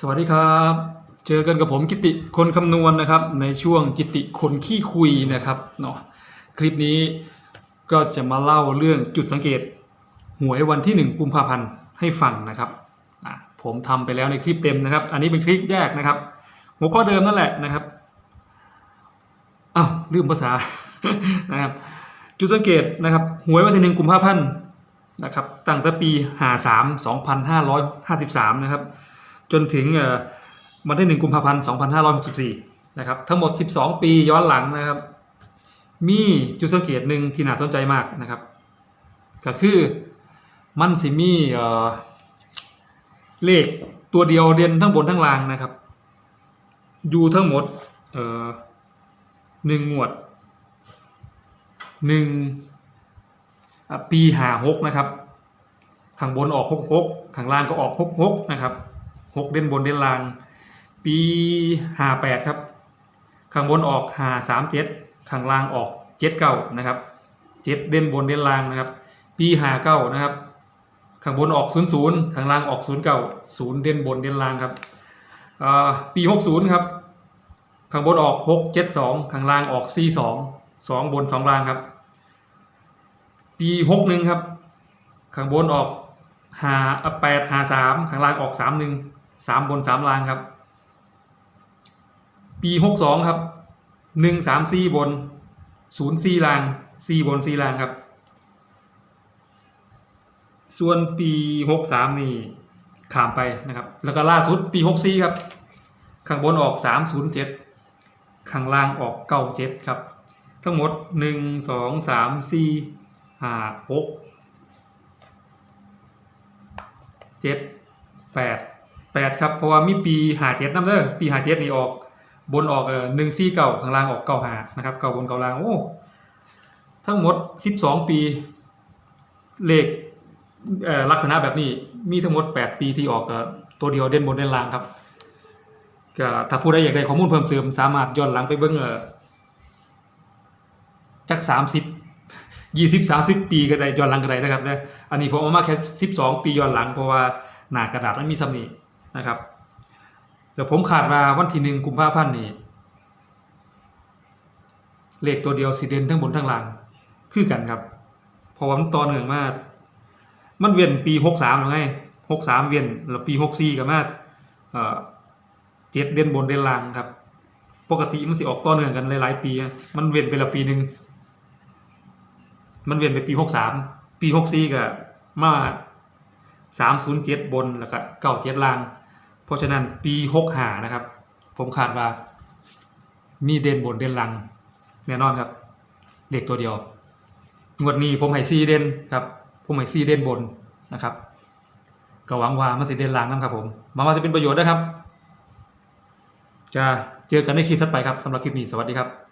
สวัสดีครับ เจอกันกับผมกิติคนคำนวณนะครับ ในช่วงกิติคนขี้คุยนะครับเนาะคลิปนี้ก็จะมาเล่าเรื่องจุดสังเกต หวยวันที่ 1 กุมภาพันธ์ให้ฟังนะครับผมทำไปแล้วในคลิปเต็มนะครับ อันนี้เป็นคลิปแยกนะครับ หัวข้อเดิมนั่นแหละนะครับอ้าวลืมภาษานะครับ จุดสังเกตนะครับหวยวันที่ 1 กุมภาพันธ์นะครับตั้งแต่ปี 53 2553 นะครับ จนถึงวันที่ 1 กุมภาพันธ์ 2564 นะครับ ทั้งหมด 12 ปีย้อนหลังนะครับ มีจุดสังเกตหนึ่งที่น่าสนใจมากนะครับ ก็คือมันสิมีเอ่เลขตัวเดียวเด่นทั้งบนทั้งล่างนะครับ อยู่ทั้งหมดหนึ่งงวดหนึ่งปีหาหกนะครับ ข้างบนออกหกหกข้างล่างก็ออกหกหกนะครับ หกเด่นบนเด่นล่าง ปีห้าแปดครับข้างบนออกห้าสามเจ็ดข้างล่างออกเจ็ดเก้านะครับเจ็ดเด่นบนเด่นล่างนะครับ ปีห้าเก้านะครับข้างบนออกศูนย์ศูนย์ข้างล่างออกศูนย์เก้าศูนย์เด่นบนเด่นล่างครับปีหกศูนย์ครับข้างบนออกหกเจ็ดสองข้างล่างออกสี่สองสองบนสองล่างครับ ปีหกหนึ่งครับข้างบนออกหาแปดหาสามข้างล่างออกสามหนึ่ง สามบนสามล่างครับ ปีหกสองครับหนึ่งสามสี่บนศูนย์สี่ล่างสี่บนสี่ล่างครับ ส่วนปีหกสามนี่ขามไปนะครับ แล้วก็ล่าสุดปีหกสี่ครับ ข้างบนออกสามศูนย์เจ็ดข้างล่างออกเก้าเจ็ดครับ ทั้งหมดหนึ่งสองสามสี่ห้าหกเจ็ดแปด แปดครับเพราะว่ามีปีหาเจ็ดน้ำเด้อปีหาเจ็ดนี่ออก บนออกเออหนึ่งซี่เก่าข้างล่างออกเก่าหานะครับเก่าบนเก่าล่างโอ้ทั้งหมดสิบสองปีเลขเอ่อลักษณะแบบนี้มีทั้งหมดแปดปีที่ออกเอ่อตัวเดียวเด่นบนเด่นล่างครับก็ถ้าผู้ใดอยากได้ข้อมูลเพิ่มเติมสามารถย้อนหลังไปเบิ่งเออจักสามสิบยี่สิบสามสิบปีก็ได้ย้อนหลังก็ได้นะครับนะอันนี้ผมเอามาแค่สิบสองปีย้อนหลังเพราะว่าหน้ากระดาษมันมีสำนี นะครับแล้วผมขาดว่าวันที่หนึ่งกุมภาพันธ์นี่เลขตัวเดียวสีเด่นทั้งบนทั้งล่างคือกันครับเพราะว่ามันต่อเนื่องมากมันเวียนปีหกสามหรือไงหกสามเวียนแล้วปีหกสี่ก็มาเอ่อเจ็ดเด่นบนเด่นล่างครับ ปกติมันสิออกต่อเนื่องกันหลายๆปี มันเวียนไปละปีหนึ่งมันเวียนไปปีหกสามปีหกสี่ก็มาสามศูนย์เจ็ดบนแล้วก็เก้าเจ็ดล่าง เพราะฉะนั้นปีหกหานะครับ ผมคาดว่ามีเด่นบนเด่นลังแน่นอนครับเลขตัวเดียว งวดนี้ผมให้ซีเด่นครับ ผมให้ซีเด่นบนนะครับก็หวังว่ามันสิเด่นล่างนะครับผมหวังว่าจะเป็นประโยชน์นะครับ จะเจอกันในคลิปถัดไปครับสำหรับคลิปนี้สวัสดีครับ